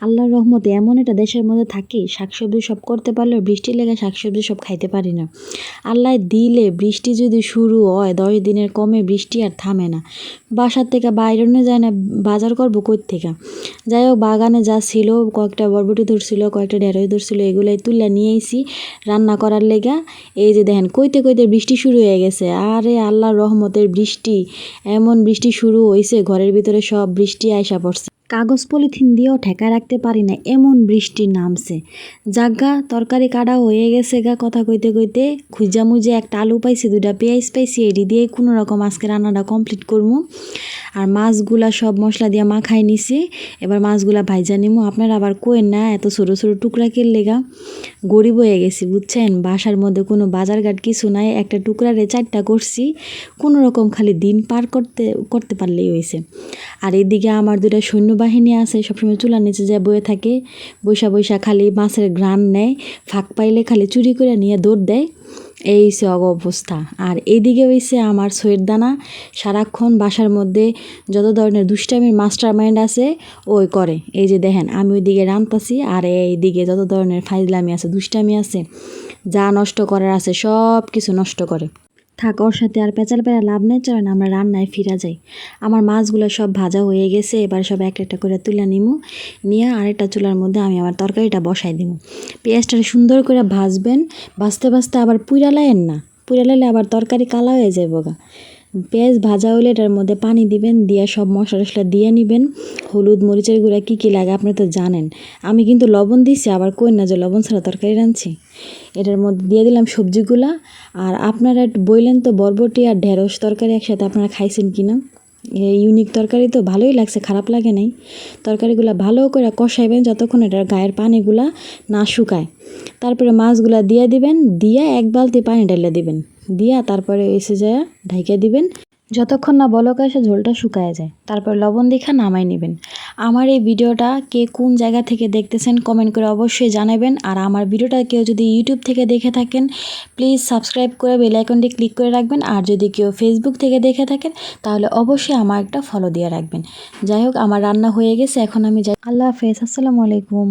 আল্লাহর রহমতে এমন একটা দেশের মধ্যে থাকি, শাকসবজি সব করতে পারলেও বৃষ্টি লেগে শাকসবজি সব খাইতে পারি না। আল্লাহ দিলে বৃষ্টি যদি শুরু হয়, দশ দিনের কমে বৃষ্টি আর থামে না। বাসার থেকে বাইরনে যায় না, বাজার করব কই থেকে? যাই হোক, বাগানে যা ছিল, কয়েকটা বরবটি ধরছিল, কয়েকটা ঢেঁড়স ধরছিল, এগুলাই তুলে নিয়ে রান্না করার লেগা। এই যে দেখেন, কইতে কইতে বৃষ্টি শুরু হয়ে গেছে। আরে আল্লাহর রহমতের বৃষ্টি, এমন বৃষ্টি শুরু হয়েছে ঘরের ভিতরে সব বৃষ্টি আইসা পড়ছে। কাগজ পলিথিন দিয়েও ঠেকা রাখতে পারি না, এমন বৃষ্টি নামছে। জাগা, তরকারি কাটা হয়ে গেছে গা কথা কইতে কইতে খুঁজা মুজে একটা আলু পাইছি দুটা পেঁয়াজ পাইছি এটি দিয়ে কোনো রকম আজকে রান্নাটা কমপ্লিট করব আর মাছগুলা সব মশলা দিয়ে মাখাই নিছি, এবার মাছগুলা ভাইজা নিমু। আপনারা আবার কোয়েন না, এত ছোটো ছোটো টুকরা কিনলে গা গরিব হয়ে গেছি, বুঝছেন? বাসার মধ্যে কোনো বাজারঘাট কিছু নাই, একটা টুকরারে চারটা করছি, কোনো রকম খালি দিন পার করতে করতে পারলেই হয়েছে আর এদিকে আমার দুটা সৈন্যবাহিনী আছে, সবসময় চুলার নিচে যায়, বয়ে থাকে বৈশা বৈশা খালি মাছের গ্রান নেয়, ফাঁক পাইলে খালি চুরি করে নিয়ে দৌড় দেয়। এই হচ্ছে অগ অবস্থা। আর এইদিকে হইছে আমার সইয়ের দানা। সারাক্ষণ বাসার মধ্যে যত ধরনের দুষ্টামির মাস্টার মাইন্ড আছে, ওই করে। এই যে দেখেন, আমি ওইদিকে রান্তাছি আর এইদিকে যত ধরনের ফাইজলামি আছে, দুষ্টামি আছে, যা নষ্ট করার আছে সব কিছু নষ্ট করে। থাক, ওর সাথে আর পেঁচাল পেঁচা লাভ নেই, চলেন আমরা রান্নায় ফিরা যাই। আমার মাছগুলো সব ভাজা হয়ে গেছে, এবার সব এক একটা করে তুলে নিমু। নিয়ে আরেকটা চুলার মধ্যে আমি আমার তরকারিটা বসাই দিব পেঁয়াজটা সুন্দর করে ভাজবেন, ভাজতে ভাজতে আবার পুইরা লাইন না। পুইরা লাইলে আবার তরকারি কালা হয়ে যায় গা পেঁয়াজ ভাজা হলে এটার মধ্যে পানি দিবেন, দিয়ে সব মশলা টশলা দিয়ে নেবেন। হলুদ মরিচের গুঁড়া কী কী লাগে আপনি তো জানেন। আমি কিন্তু লবণ দিছি, আবার কই না যে লবণ ছাড়া তরকারি রাঁধছি। এটার মধ্যে দিয়ে দিলাম সবজিগুলা। আর আপনারা বললেন তো, বরবটি আর ঢেঁড়স তরকারি একসাথে আপনারা খাইছেন কি না ইউনিক তরকারি তো ভালোই লাগছে, খারাপ লাগে নাই। তরকারিগুলো ভালো করে কষাইবেন যতক্ষণ এটার গায়ের পানিগুলা না শুকায়। তারপরে মাছগুলা দিয়ে দিবেন, দিয়ে এক বালতি পানি ঢেলে দিবেন। দিয়া তারপরে এসে যায়, ঢাইকে দিবেন। যতক্ষণ না বলক আসে, ঝোলটা শুকায় যায়। তারপর লবণ দেখা নামাই নেবেন। আমার এই ভিডিওটা কে কোন জায়গা থেকে দেখতেছেন কমেন্ট করে অবশ্যই জানাবেন। আর আমার ভিডিওটা কেউ যদি ইউটিউব থেকে দেখে থাকেন প্লিজ সাবস্ক্রাইব করে বেল আইকনটি ক্লিক করে রাখবেন। আর যদি কেউ ফেসবুক থেকে দেখে থাকেন, তাহলে অবশ্যই আমার একটা ফলো দিয়ে রাখবেন। যাই হোক, আমার রান্না হয়ে গেছে, এখন আমি যাই। আল্লাহ হাফেজ, আসসালামু আলাইকুম।